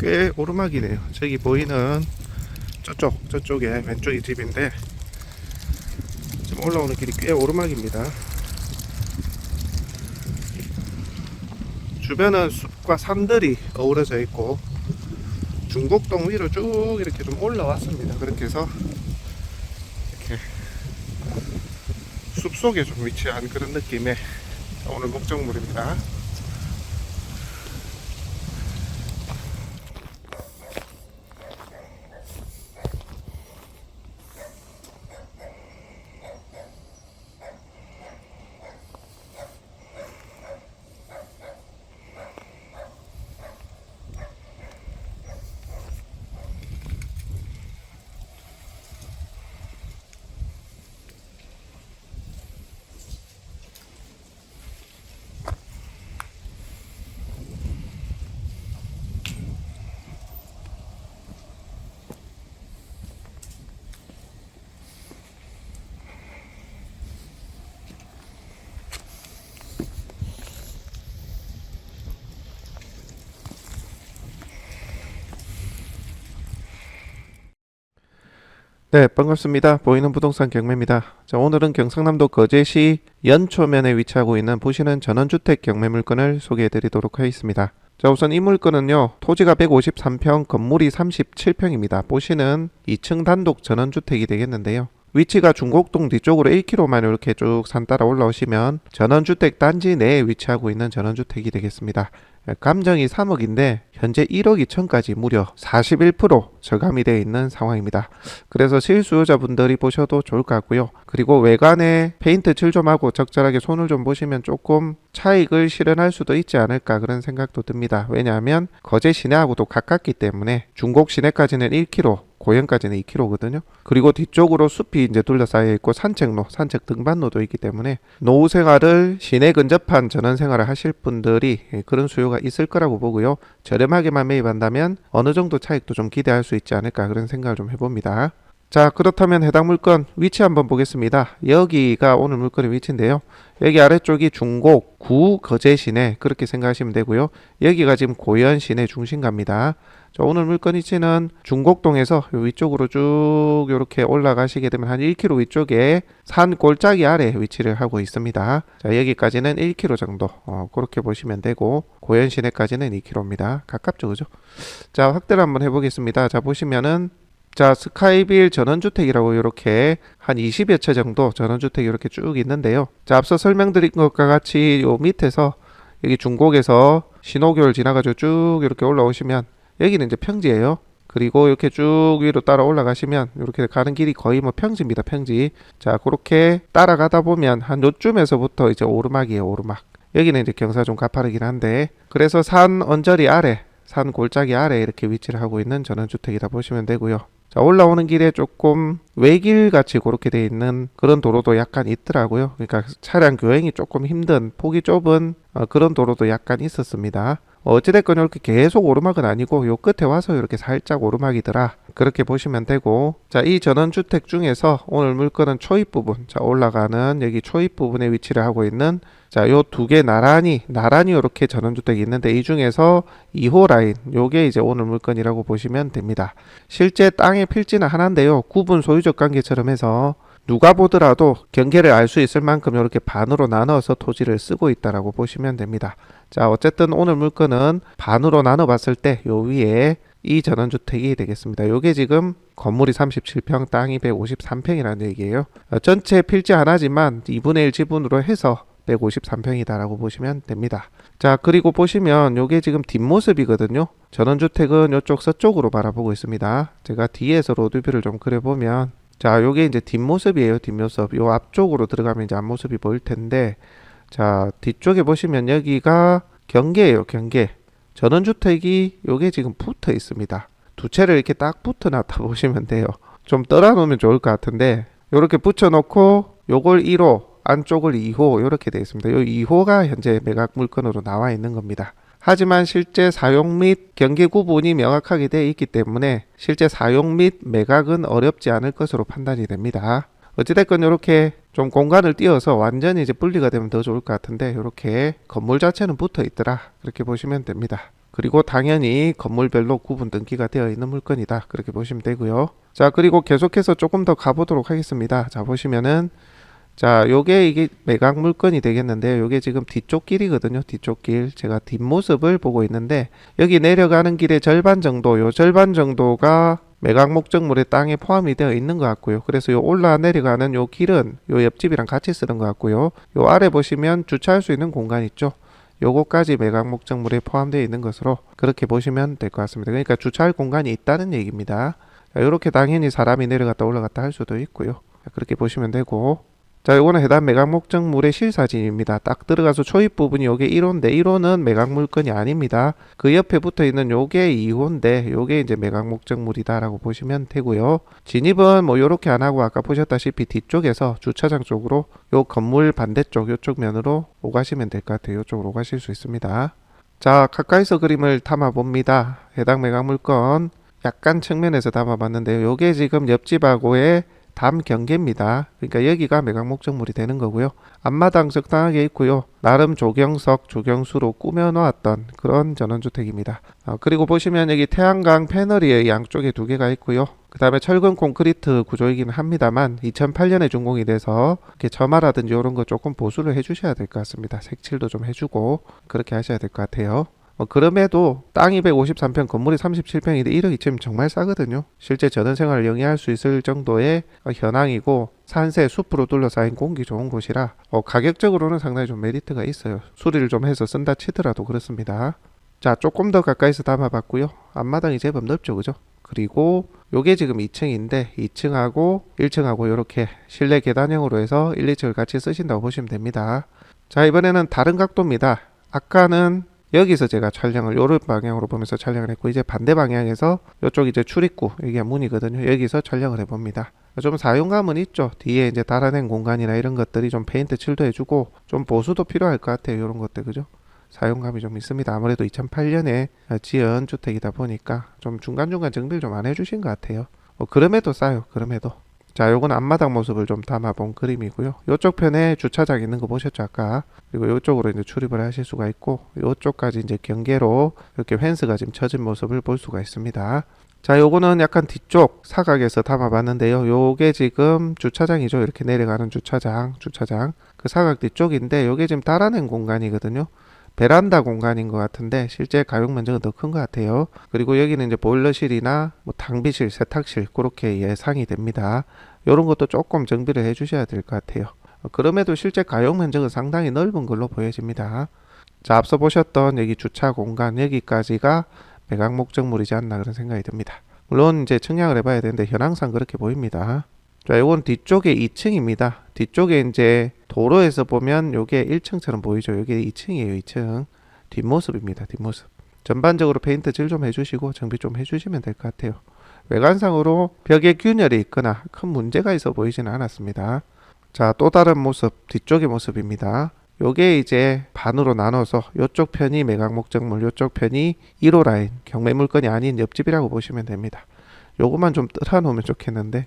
꽤 오르막이네요. 저기 보이는 저쪽 저쪽에 왼쪽이 집인데 지금 올라오는 길이 꽤 오르막입니다. 주변은 숲과 산들이 어우러져 있고 중곡동 위로 쭉 이렇게 좀 올라왔습니다. 그렇게 해서 이렇게 숲 속에 좀 위치한 그런 느낌의 오늘 목적물입니다. 네, 반갑습니다. 보이는 부동산 경매입니다. 자, 오늘은 경상남도 거제시 연초면에 위치하고 있는 보시는 전원주택 경매 물건을 소개해 드리도록 하겠습니다. 자, 우선 이 물건은요, 토지가 153평, 건물이 37평입니다. 보시는 2층 단독 전원주택이 되겠는데요. 위치가 중곡동 뒤쪽으로 1km만 이렇게 쭉 산 따라 올라오시면 전원주택 단지 내에 위치하고 있는 전원주택이 되겠습니다. 감정이 3억인데 현재 1억 2천까지 무려 41% 저감이 되어 있는 상황입니다. 그래서 실수요자분들이 보셔도 좋을 것 같고요. 그리고 외관에 페인트 칠 좀 하고 적절하게 손을 좀 보시면 조금 차익을 실현할 수도 있지 않을까 그런 생각도 듭니다. 왜냐하면 거제 시내하고도 가깝기 때문에 중곡 시내까지는 1km, 고현까지는 2km거든요. 그리고 뒤쪽으로 숲이 이제 둘러싸여 있고 산책로, 산책 등반로도 있기 때문에 노후 생활을 시내 근접한 전원 생활을 하실 분들이 그런 수요가 있을 거라고 보고요. 저렴하게만 매입한다면 어느 정도 차익도 좀 기대할 수 있지 않을까 그런 생각을 좀 해봅니다. 자 그렇다면 해당 물건 위치 한번 보겠습니다. 여기가 오늘 물건의 위치인데요. 여기 아래쪽이 중곡 구 거제 시내 그렇게 생각하시면 되고요. 여기가 지금 고현 시내 중심가입니다. 자, 오늘 물건 위치는 중곡동에서 요 위쪽으로 쭉 이렇게 올라가시게 되면 한 1km 위쪽에 산 골짜기 아래 위치를 하고 있습니다. 자, 여기까지는 1km 정도 어, 그렇게 보시면 되고 고현 시내까지는 2km입니다. 가깝죠, 그죠? 자, 확대를 한번 해보겠습니다. 자, 보시면은 자, 스카이빌 전원주택이라고 이렇게 한 20여 채 정도 전원주택이 이렇게 쭉 있는데요. 자, 앞서 설명드린 것과 같이 요 밑에서 여기 중곡에서 신호교를 지나가지고 쭉 이렇게 올라오시면 여기는 이제 평지예요. 그리고 이렇게 쭉 위로 따라 올라가시면 이렇게 가는 길이 거의 뭐 평지입니다. 평지. 자, 그렇게 따라가다 보면 한 요쯤에서부터 이제 오르막이에요. 오르막. 여기는 이제 경사 좀 가파르긴 한데 그래서 산 언저리 아래 산 골짜기 아래 이렇게 위치를 하고 있는 전원주택이다 보시면 되고요. 자, 올라오는 길에 조금 외길 같이 그렇게 돼 있는 그런 도로도 약간 있더라고요. 그러니까 차량 교행이 조금 힘든 폭이 좁은 어, 그런 도로도 약간 있었습니다. 어찌됐건 이렇게 계속 오르막은 아니고 요 끝에 와서 이렇게 살짝 오르막이더라. 그렇게 보시면 되고. 자 이 전원주택 중에서 오늘 물건은 초입 부분. 자 올라가는 여기 초입 부분에 위치를 하고 있는 자 요 두 개 나란히 나란히 이렇게 전원주택이 있는데 이 중에서 2호 라인 요게 이제 오늘 물건이라고 보시면 됩니다. 실제 땅의 필지는 하나인데요. 구분 소유적 관계처럼 해서 누가 보더라도 경계를 알 수 있을 만큼 이렇게 반으로 나눠서 토지를 쓰고 있다라고 보시면 됩니다. 자, 어쨌든 오늘 물건은 반으로 나눠 봤을 때 요 위에 이 전원주택이 되겠습니다. 요게 지금 건물이 37평, 땅이 153평이라는 얘기예요. 어, 전체 필지 하나지만 2분의 1 지분으로 해서 153평이다라고 보시면 됩니다. 자, 그리고 보시면 요게 지금 뒷모습이거든요. 전원주택은 요쪽 서쪽으로 바라보고 있습니다. 제가 뒤에서 로드뷰를 좀 그려보면 자, 요게 이제 뒷모습이에요. 뒷모습. 요 앞쪽으로 들어가면 이제 앞모습이 보일 텐데 자, 뒤쪽에 보시면 여기가 경계예요. 경계. 전원주택이 요게 지금 붙어 있습니다. 두 채를 이렇게 딱 붙어 놨다 보시면 돼요. 좀 떨어 놓으면 좋을 것 같은데 요렇게 붙여 놓고 요걸 1호, 안쪽을 2호 이렇게 되어 있습니다. 요 2호가 현재 매각 물건으로 나와 있는 겁니다. 하지만 실제 사용 및 경계 구분이 명확하게 되어 있기 때문에 실제 사용 및 매각은 어렵지 않을 것으로 판단이 됩니다. 어찌됐건 이렇게 좀 공간을 띄어서 완전히 이제 분리가 되면 더 좋을 것 같은데 이렇게 건물 자체는 붙어 있더라 그렇게 보시면 됩니다. 그리고 당연히 건물별로 구분 등기가 되어 있는 물건이다. 그렇게 보시면 되고요. 자, 그리고 계속해서 조금 더 가보도록 하겠습니다. 자, 보시면은 자, 요게 이게 매각 물건이 되겠는데요. 요게 지금 뒤쪽 길이거든요. 뒤쪽 길. 제가 뒷모습을 보고 있는데 여기 내려가는 길의 절반 정도, 요 절반 정도가 매각 목적물의 땅에 포함이 되어 있는 것 같고요. 그래서 요 올라 내려가는 요 길은 요 옆집이랑 같이 쓰는 것 같고요. 요 아래 보시면 주차할 수 있는 공간 있죠. 요거까지 매각 목적물에 포함되어 있는 것으로 그렇게 보시면 될 것 같습니다. 그러니까 주차할 공간이 있다는 얘기입니다. 이렇게 당연히 사람이 내려갔다 올라갔다 할 수도 있고요. 그렇게 보시면 되고 자, 요거는 해당 매각 목적물의 실사진입니다. 딱 들어가서 초입 부분이 요게 1호인데 1호는 매각 물건이 아닙니다. 그 옆에 붙어 있는 요게 2호인데 요게 이제 매각 목적물이다라고 보시면 되고요. 진입은 뭐 요렇게 안 하고 아까 보셨다시피 뒤쪽에서 주차장 쪽으로 요 건물 반대쪽 요쪽 면으로 오가시면 될 것 같아요. 요쪽으로 오가실 수 있습니다. 자, 가까이서 그림을 담아 봅니다. 해당 매각 물건 약간 측면에서 담아 봤는데요. 요게 지금 옆집하고의 담 경계입니다. 그러니까 여기가 매각 목적물이 되는 거고요. 앞마당 적당하게 있고요. 나름 조경석, 조경수로 꾸며 놓았던 그런 전원주택입니다. 어, 그리고 보시면 여기 태양광 패널이 양쪽에 두 개가 있고요. 그 다음에 철근 콘크리트 구조이기는 합니다만 2008년에 준공이 돼서 이렇게 점화라든지 이런 거 조금 보수를 해주셔야 될 것 같습니다. 색칠도 좀 해주고 그렇게 하셔야 될 것 같아요. 어, 그럼에도 땅이 153평, 건물이 37평인데 1억 2천이면 정말 싸거든요. 실제 전원 생활을 영위할 수 있을 정도의 어, 현황이고 산세, 숲으로 둘러싸인 공기 좋은 곳이라 어, 가격적으로는 상당히 좀 메리트가 있어요. 수리를 좀 해서 쓴다 치더라도 그렇습니다. 자, 조금 더 가까이서 담아봤고요. 앞마당이 제법 넓죠, 그죠? 그리고 요게 지금 2층인데 2층하고 1층하고 이렇게 실내 계단형으로 해서 1, 2층을 같이 쓰신다고 보시면 됩니다. 자, 이번에는 다른 각도입니다. 아까는 여기서 제가 촬영을 요런 방향으로 보면서 촬영을 했고 이제 반대 방향에서 이쪽 이제 출입구 여기가 문이거든요. 여기서 촬영을 해봅니다. 좀 사용감은 있죠. 뒤에 이제 달아낸 공간이나 이런 것들이 좀 페인트 칠도 해주고 좀 보수도 필요할 것 같아요. 이런 것들 그죠? 사용감이 좀 있습니다. 아무래도 2008년에 지은 주택이다 보니까 좀 중간중간 정비를 좀 안 해주신 것 같아요. 뭐 그럼에도 싸요. 그럼에도. 자, 요건 앞마당 모습을 좀 담아본 그림이고요. 요쪽 편에 주차장 있는 거 보셨죠, 아까? 그리고 요쪽으로 이제 출입을 하실 수가 있고, 요쪽까지 이제 경계로 이렇게 펜스가 지금 쳐진 모습을 볼 수가 있습니다. 자, 요거는 약간 뒤쪽 사각에서 담아봤는데요. 요게 지금 주차장이죠. 이렇게 내려가는 주차장, 주차장. 그 사각 뒤쪽인데, 요게 지금 달아낸 공간이거든요. 베란다 공간인 것 같은데 실제 가용 면적은 더 큰 것 같아요. 그리고 여기는 이제 보일러실이나 뭐 당비실, 세탁실 그렇게 예상이 됩니다. 이런 것도 조금 정비를 해주셔야 될 것 같아요. 어, 그럼에도 실제 가용 면적은 상당히 넓은 걸로 보여집니다. 자, 앞서 보셨던 여기 주차 공간 여기까지가 매각 목적물이지 않나 그런 생각이 듭니다. 물론 이제 청약을 해봐야 되는데 현황상 그렇게 보입니다. 자, 이건 뒤쪽에 2층입니다. 뒤쪽에 이제 도로에서 보면 요게 1층처럼 보이죠. 요게 2층이에요. 2층. 뒷모습입니다. 뒷모습. 전반적으로 페인트 질 좀 해주시고 정비 좀 해주시면 될 것 같아요. 외관상으로 벽에 균열이 있거나 큰 문제가 있어 보이지는 않았습니다. 자, 또 다른 모습, 뒤쪽의 모습입니다. 요게 이제 반으로 나눠서 요쪽 편이 매각 목적물, 요쪽 편이 1호 라인, 경매 물건이 아닌 옆집이라고 보시면 됩니다. 요것만 좀 뜰어놓으면 좋겠는데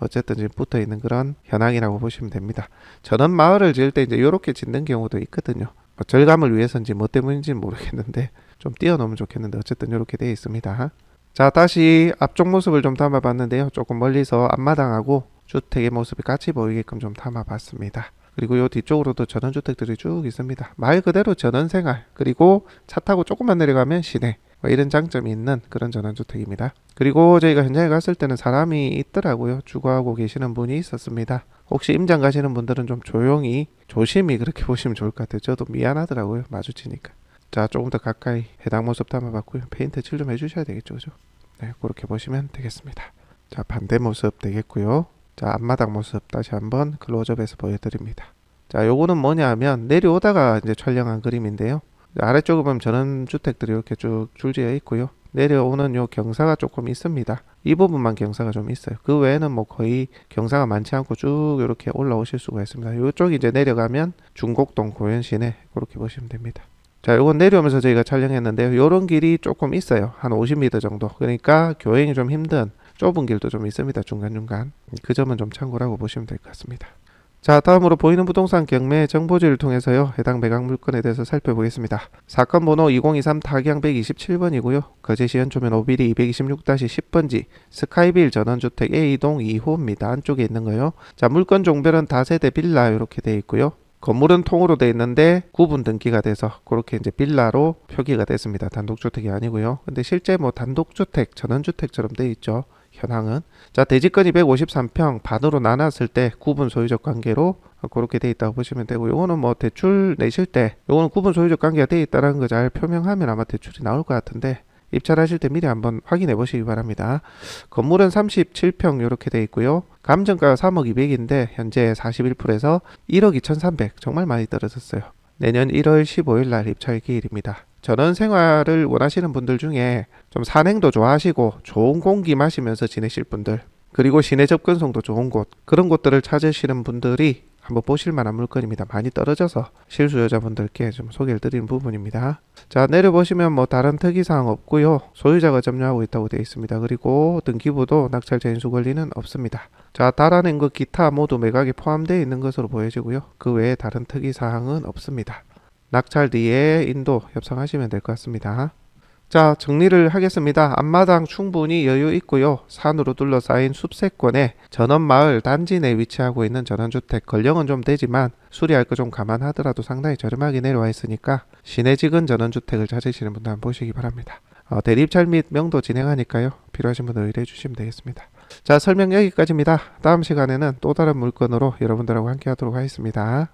어쨌든 지금 붙어 있는 그런 현황이라고 보시면 됩니다. 전원 마을을 지을 때 이제 이렇게 짓는 경우도 있거든요. 뭐 절감을 위해서인지 뭐 때문인지는 모르겠는데 좀 띄워놓으면 좋겠는데 어쨌든 이렇게 되어 있습니다. 자 다시 앞쪽 모습을 좀 담아봤는데요. 조금 멀리서 앞마당하고 주택의 모습이 같이 보이게끔 좀 담아봤습니다. 그리고 요 뒤쪽으로도 전원주택들이 쭉 있습니다. 말 그대로 전원생활 그리고 차 타고 조금만 내려가면 시내 뭐 이런 장점이 있는 그런 전원주택입니다. 그리고 저희가 현장에 갔을 때는 사람이 있더라고요. 주거하고 계시는 분이 있었습니다. 혹시 임장 가시는 분들은 좀 조용히 조심히 그렇게 보시면 좋을 것 같아요. 저도 미안하더라고요. 마주치니까. 자, 조금 더 가까이 해당 모습 담아봤고요. 페인트 칠 좀 해주셔야 되겠죠, 그죠? 네, 그렇게 보시면 되겠습니다. 자, 반대 모습 되겠고요. 자, 앞마당 모습 다시 한번 클로즈업해서 보여드립니다. 자, 요거는 뭐냐 하면 내려오다가 이제 촬영한 그림인데요. 아래쪽에 보면 전원주택들이 이렇게 쭉 줄지어 있고요. 내려오는 요 경사가 조금 있습니다. 이 부분만 경사가 좀 있어요. 그 외에는 뭐 거의 경사가 많지 않고 쭉 이렇게 올라오실 수가 있습니다. 이쪽이 이제 내려가면 중곡동 고현 시내 그렇게 보시면 됩니다. 자, 요건 내려오면서 저희가 촬영했는데요. 요런 길이 조금 있어요. 한 50m 정도. 그러니까 교행이 좀 힘든 좁은 길도 좀 있습니다. 중간중간. 그 점은 좀 참고라고 보시면 될 것 같습니다. 자, 다음으로 보이는 부동산 경매 정보지를 통해서요. 해당 매각 물건에 대해서 살펴보겠습니다. 사건 번호 2023 타경 127번이고요. 거제시 연초면 오비리 226-10번지 스카이빌 전원주택 A동 2호입니다. 안쪽에 있는 거요. 자, 물건 종별은 다세대 빌라 이렇게 돼 있고요. 건물은 통으로 돼 있는데 구분 등기가 돼서 그렇게 이제 빌라로 표기가 됐습니다. 단독주택이 아니고요. 근데 실제 뭐 단독주택, 전원주택처럼 돼 있죠. 현황은 자 대지권이 153평 반으로 나눴을 때 구분 소유적 관계로 그렇게 돼 있다고 보시면 되고 요거는 뭐 대출 내실 때 요거는 구분 소유적 관계가 돼 있다는 거 잘 표명하면 아마 대출이 나올 것 같은데 입찰하실 때 미리 한번 확인해 보시기 바랍니다. 건물은 37평 이렇게 돼 있고요. 감정가가 3억 200인데 현재 41%에서 1억 2,300 정말 많이 떨어졌어요. 내년 1월 15일 날 입찰 기일입니다. 전원 생활을 원하시는 분들 중에 좀 산행도 좋아하시고 좋은 공기 마시면서 지내실 분들 그리고 시내 접근성도 좋은 곳 그런 곳들을 찾으시는 분들이 한번 보실 만한 물건입니다. 많이 떨어져서 실수요자분들께 좀 소개를 드리는 부분입니다. 자 내려보시면 뭐 다른 특이사항 없고요. 소유자가 점유하고 있다고 되어 있습니다. 그리고 등기부도 낙찰 전수 권리는 없습니다. 자 달아낸 것 기타 모두 매각에 포함되어 있는 것으로 보여지고요. 그 외에 다른 특이사항은 없습니다. 낙찰 뒤에 인도 협상하시면 될 것 같습니다. 자, 정리를 하겠습니다. 앞마당 충분히 여유 있고요. 산으로 둘러싸인 숲세권에 전원마을 단지 내 위치하고 있는 전원주택 권령은 좀 되지만 수리할 거 좀 감안하더라도 상당히 저렴하게 내려와 있으니까 시내 지근 전원주택을 찾으시는 분들 한번 보시기 바랍니다. 어, 대리입찰 및 명도 진행하니까요. 필요하신 분들 의뢰해 주시면 되겠습니다. 자, 설명 여기까지입니다. 다음 시간에는 또 다른 물건으로 여러분들하고 함께 하도록 하겠습니다.